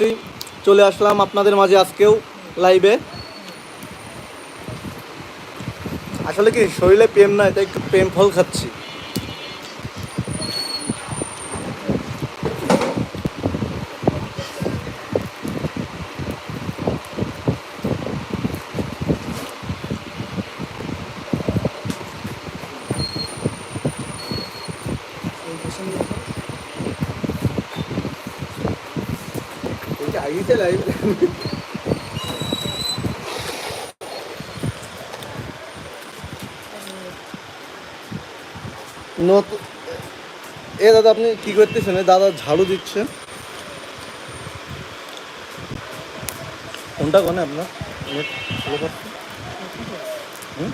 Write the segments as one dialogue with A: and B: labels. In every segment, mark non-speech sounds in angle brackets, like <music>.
A: করছি চলে আসলাম আপনাদের মাঝে আজকেও লাইভে আসলে কি, শরীরে প্রেম নাই তাই একটু প্রেম ফল খাচ্ছি। আইতে লাইভ নতুন এ দাদা, আপনি কি করতেছেন? দাদা ঝাড়ু দিচ্ছে কোনটা কোনে আপনার? নেট পাচ্ছে হুম?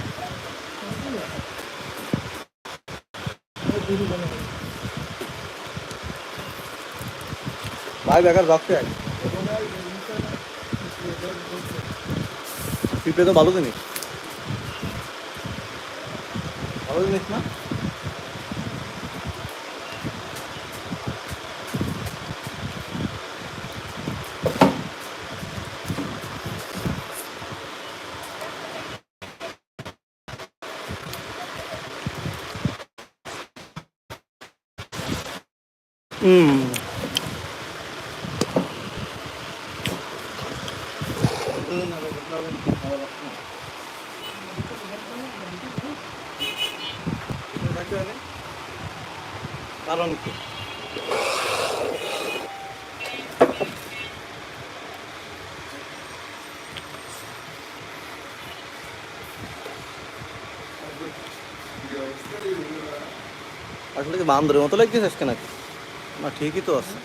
A: ভাই, বেকার রাখতে আয়। পিঁপড়ে তো ভালো জিনিস। ভালো জিনিস না? হুম কারণ কি? আসলে কি বান্দরের মতো লাগতেছে আজকে নাকি? না ঠিকই তো আছে।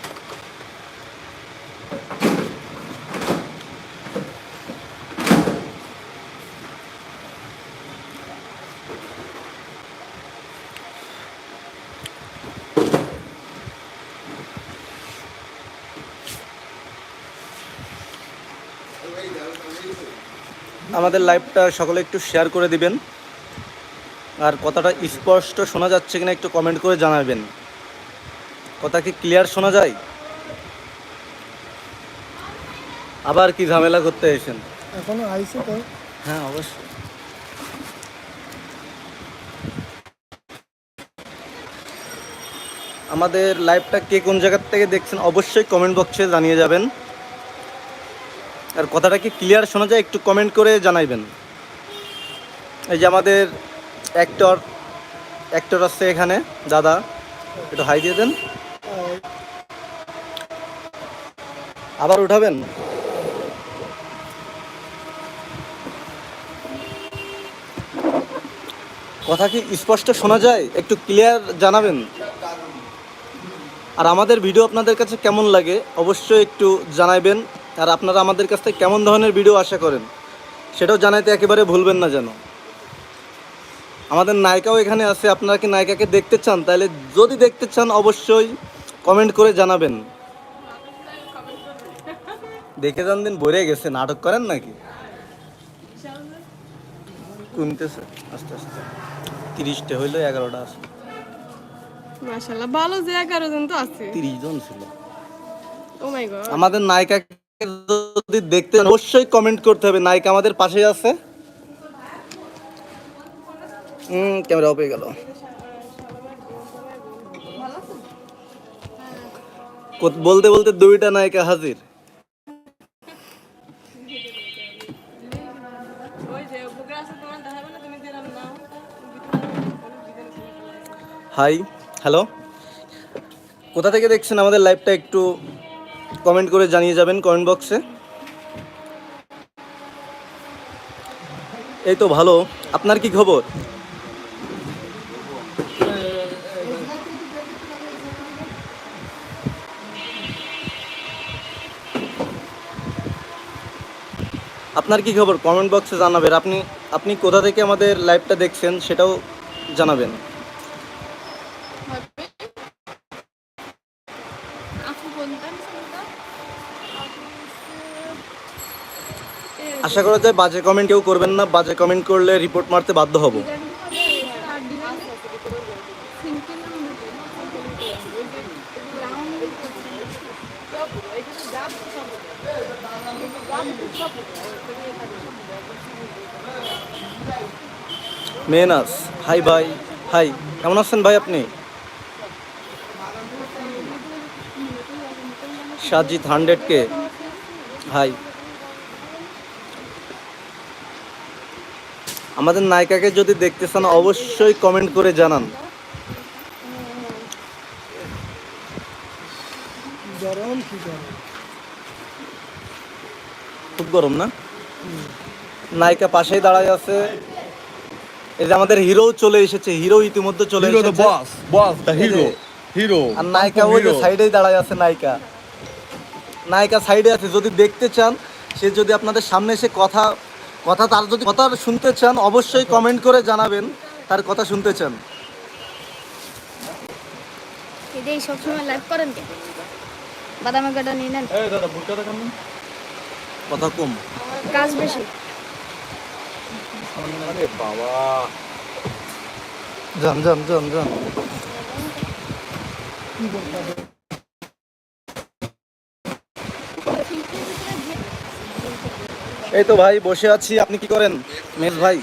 A: আমাদের লাইভটা সকলে একটু শেয়ার করে দিবেন। আর কথাটা স্পষ্ট শোনা যাচ্ছে কিনা একটু কমেন্ট করে জানাবেন। কথা কি ক্লিয়ার শোনা যায়? আবার কি ঝামেলা করতে এসেছেন?
B: এখনও আইসে তো।
A: হ্যাঁ অবশ্যই। আমাদের লাইভটা কে কোন জায়গার থেকে দেখছেন অবশ্যই কমেন্ট বক্সে জানিয়ে যাবেন। আর কথাটা কি ক্লিয়ার শোনা যায়? একটু কমেন্ট করে জানাইবেন। এই যে আমাদের অ্যাক্টর অ্যাক্টর আছে এখানে, দাদা, একটু হাই দিয়ে দেন। আবার উঠাবেন? কথা কি স্পষ্ট শোনা যায়? একটু ক্লিয়ার জানাবেন? আর আমাদের ভিডিও আপনাদের কাছে কেমন লাগে? অবশ্যই একটু জানাবেন আর আপনারা আমাদের কাছ থেকে কেমন ধরনের ভিডিও আশা করেন সেটাও জানাইতে একেবারে ভুলবেন না যেন। আমাদের নায়িকাও এখানে আছে আপনারা কি নায়িকাকে দেখতে চান তাহলে যদি দেখতে চান অবশ্যই কমেন্ট করে জানাবেন। দেখে যান দিন ভরে গেছে নাটক করেন নাকি? কমতেছে আস্তে আস্তে। তিরিশটা হইল এগারোটা আছে।
C: ভালো যে 11 জন তো আছে।
A: তিরিশ জন ছিল।
C: গড
A: আমাদের নায়িকাকে যদি দেখতে অবশ্যই কমেন্ট করতে হবে। নায়িকা আমাদের পাশেই আছে। হুম ক্যামেরা অফ হয়ে গেল। বলতে বলতে দুইটা নায়িকা হাজির। হাই হ্যালো কোথা থেকে দেখছেন আমাদের লাইভটা একটু কমেন্ট করে জানিয়ে যাবেন কমেন্ট বক্সে। এই তো ভালো। আপনার কি খবর? আপনার কি খবর? কমেন্ট বক্সে জানাবেন। আপনি আপনি কোথা থেকে আমাদের লাইভটা দেখছেন সেটাও জানাবেন
C: আপু কোনটা
A: আশা করা যায় বাজে কমেন্ট কেউ করবেন না, বাজে কমেন্ট করলে রিপোর্ট মারতে বাধ্য হব। মেনাস হাই ভাই হাই কেমন আছেন ভাই আপনি? সাজিদ হান্ড্রেড কে হাই আমাদের নায়িকাকে যদি দেখতে চান অবশ্যই কমেন্ট করে জানান।
B: গরম
A: খুব গরম না? নায়িকা পাশেই দাঁড়ায় আছে। এই যে আমাদের হিরো চলে এসেছে হিরো ইতিমধ্যে চলে এসেছে।
D: boss, boss the hero, hero.
A: আর নায়িকা ওই যে সাইডেই দাঁড়ায় আছে নায়িকা। নায়িকা সাইডে আছে যদি দেখতে চান সে যদি আপনাদের সামনে এসে কথা কথা তার যদি কথা শুনতে চান অবশ্যই কমেন্ট করে জানাবেন তার কথা শুনতে চান।
E: এটাই সবসময় লাইভ করেন কে? বাদামা কাটা নিয়ে নেন।
D: এই দাদা ভুট্টা দেখান না।
A: কথা কম।
E: কাজ বেশি।
D: বাবা।
A: যান যান যান যান। এই তো ভাই বসে আছি। আপনি কি করেন? মেজ ভাই।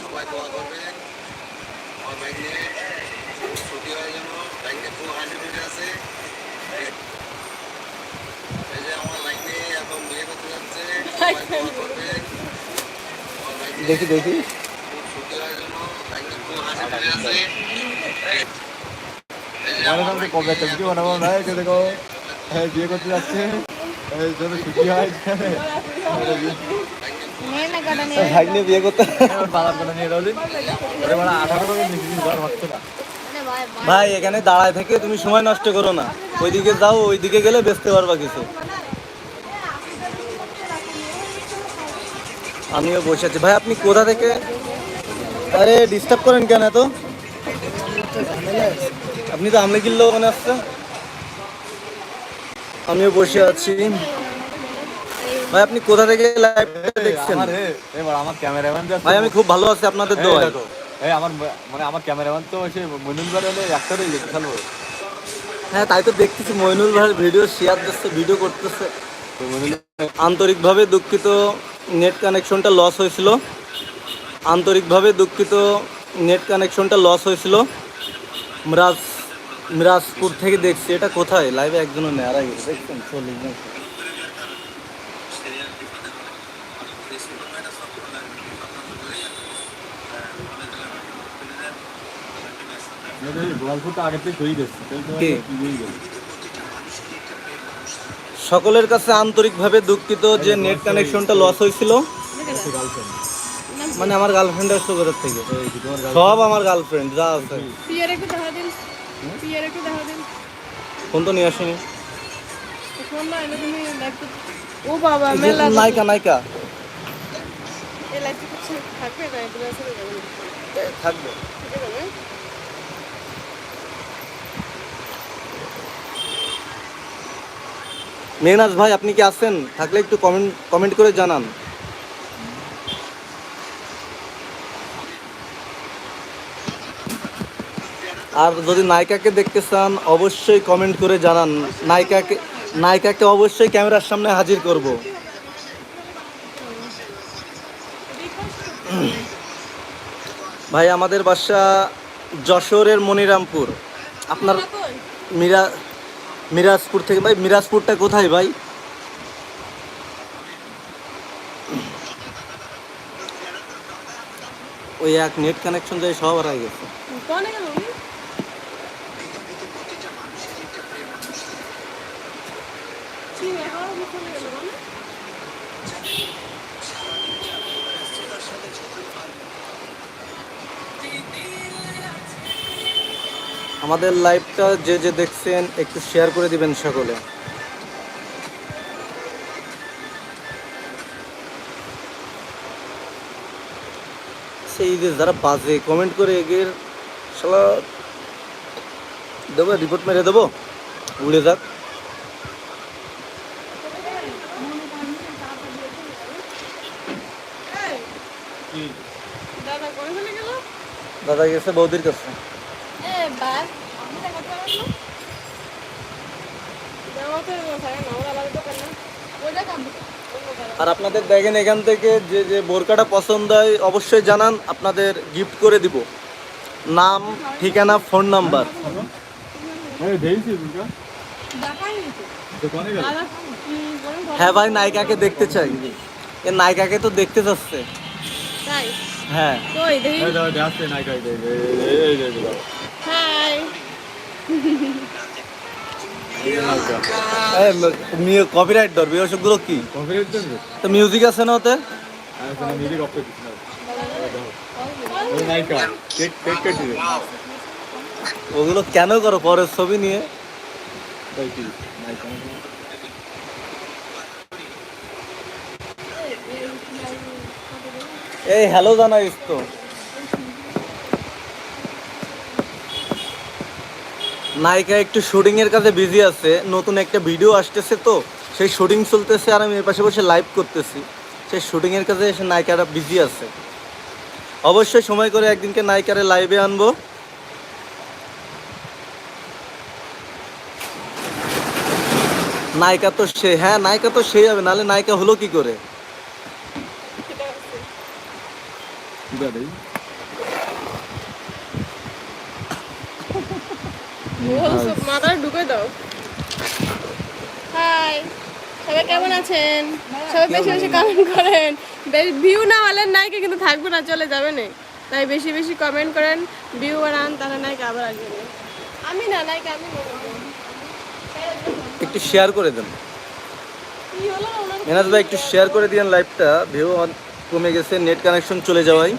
A: দেখি দেখি।
D: সামনে কবে একটা ভিডিও বানাবো না এই দেখো। হ্যাঁ বিয়ে করতে যাচ্ছে। এই জন্য ছুটি হয় <laughs>
E: নিয়ে না কাটা নিয়ে নেন।
A: ভাগ্নে বিয়ে করতে
E: ভাই ভাই
A: ভাই এখানে দাঁড়ায় থেকে তুমি সময় নষ্ট করো না। ওইদিকে যাও ওইদিকে গেলে বেচতে পারবা কিছু। আমিও বসে আছি। ভাই আপনি কোথা থেকে? আরে ডিস্টার্ব করেন কেন এত? আপনি তো আমলে কিনলো ওখানে আসছে আমিও বসে আছি। ভাই আপনি কোথা থেকে লাইভটা দেখছেন?
D: আমার এবার আমার ক্যামেরাম্যান
A: ভাই আমি খুব ভালো আছি আপনাদের দোয়ায়
D: এই আমার মানে আমার ক্যামেরাম্যান তো সে মনুল ভাই হলে একটারই বিশাল বড়
A: হ্যাঁ তাই তো দেখতেছি মইনুল ভাইয়ের ভিডিও শেয়ার দিচ্ছে ভিডিও করতেছে। আন্তরিকভাবে দুঃখিত নেট কানেকশনটা লস হয়েছিল। আন্তরিকভাবে দুঃখিত নেট কানেকশনটা লস হয়েছিল। মিরাজ মিরাজপুর থেকে দেখছি এটা কোথায়? লাইভে একজনও নেয়ারা গেছে দেখছেন? চল্লিশ জন
D: গোয়ালপুরটা আগে থেকে হয়ে গেছে
A: কে?
D: হয়ে গেছে
A: সকলের কাছে আন্তরিকভাবে দুঃখিত যে নেট কানেকশনটা লস হয়েছিল। মানে আমার গার্লফ্রেন্ডের সুগারের থেকে। সব আমার গার্লফ্রেন্ড যা আছে। ফোন তো নিয়ে আসেনি।
C: ও বাবা
A: নায়িকা নায়িকা।
C: থাকবে
A: মেহনাজ ভাই আপনি কি আছেন? থাকলে একটু কমেন্ট কমেন্ট করে জানান। আর যদি নায়িকাকে দেখতে চান অবশ্যই কমেন্ট করে জানান। নায়িকাকে নায়িকাকে অবশ্যই ক্যামেরার সামনে হাজির করব। ভাই আমাদের বাসা যশোরের মনিরামপুর। আপনার মিরা মিরাজপুর থেকে ভাই মিরাজপুরটা কোথায় ভাই? ওই এক নেট কানেকশন যায় সব হারাই গেছে। আমাদের লাইভটা যে যে দেখছেন একটু শেয়ার করে দিবেন সকলে। সেই যে যারা বাজে কমেন্ট করে এগের শালা দেবো রিপোর্ট মেরে দেবো? উড়ে যাক।
C: দাদা
A: গেছে বৌদির কাছে
E: এ ভাই আমি দেখা পারলাম
C: দেওয়া তো থাকে না ওরা আলাদা দোকান না ওটা কাঁদবে
A: আর আপনাদের দেখেন এখান থেকে যে যে বোরকাটা পছন্দ হয় অবশ্যই জানান আপনাদের গিফট করে দিব নাম ঠিকানা ফোন নাম্বার হ্যাঁ ভাই নায়িকাকে দেখতে চাই এ নায়িকাকে তো দেখতে চাচ্ছে হ্যাঁ কপিরাইট ধরবে ওসবগুলো কি?
D: কপিরাইট
A: ধরবে? মিউজিক আছে না ওতে? ওগুলো কেন করো পরের ছবি নিয়ে? এই হ্যালো জানাইস তো। নায়িকা একটু শুটিং এর কাছে বিজি আছে নতুন একটা ভিডিও আসতেছে তো সেই শুটিং চলতেছে আর আমি এর পাশে বসে লাইভ করতেছি। সেই শুটিং এর কাছে এসে নায়িকাটা বিজি আছে। অবশ্যই সময় করে একদিনকে নায়িকারে লাইভে আনব। নায়িকা তো সে হ্যাঁ নায়িকা তো সেই হবে নাহলে নায়িকা হলো কি করে?
C: মাথায় ঢুকে দাও। হাই সবাই কেমন আছেন? সবাই বেশি বেশি কমেন্ট করেন। ভিউ না হলে নাইকে কিন্তু থাকবে না চলে যাবে না। তাই বেশি বেশি কমেন্ট করেন ভিউ বাড়ান তাহলে নাইকে আবার আসবে আমি না নাইকে আমি
A: একটু শেয়ার করে দেন। মেনাজ ভাই একটু শেয়ার করে দিয়েন লাইভটা ভিউ কমে গেছে নেট কানেকশন চলে যাওয়ায়।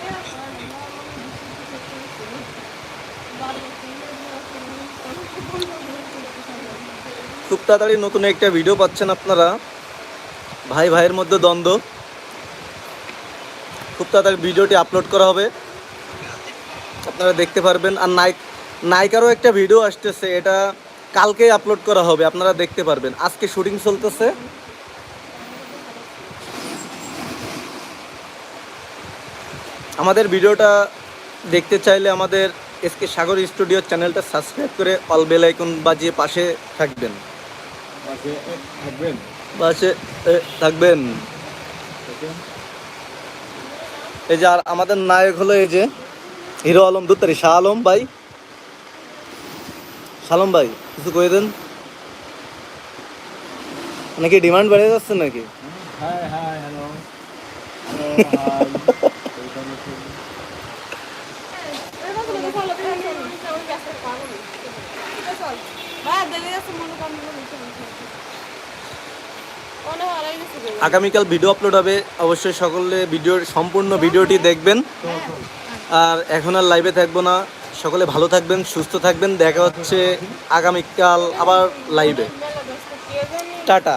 A: খুব তাড়াতাড়ি নতুন একটা ভিডিও পাচ্ছেন আপনারা। ভাই, ভাইয়ের মধ্যে দ্বন্দ্ব। খুব তাড়াতাড়ি ভিডিওটি আপলোড করা হবে। আপনারা দেখতে পারবেন। আর নাইক, নায়িকারও একটা ভিডিও আসতেছে। এটা কালকে আপলোড করা হবে, আপনারা দেখতে পারবেন। আজকে শুটিং চলতেছে। আমাদের ভিডিওটা দেখতে চাইলে আমাদের এসকে সাগর স্টুডিও চ্যানেলটা সাবস্ক্রাইব করে অল বেল আইকন বাজিয়ে পাশে থাকবেন। পাশে থাকবেন এই যে আর আমাদের নায়ক হলো এই যে হিরো আলম দুত্তারি শাহ আলম ভাই শালম ভাই কিছু করে দেন নাকি ডিমান্ড বেড়ে যাচ্ছে নাকি
D: হ্যালো
A: আগামীকাল ভিডিও আপলোড হবে। অবশ্যই সকলে ভিডিওর সম্পূর্ণ ভিডিওটি দেখবেন। আর এখন আর লাইভে থাকব না। সকলে ভালো থাকবেন, সুস্থ থাকবেন। দেখা হচ্ছে আগামীকাল আবার লাইভে টাটা।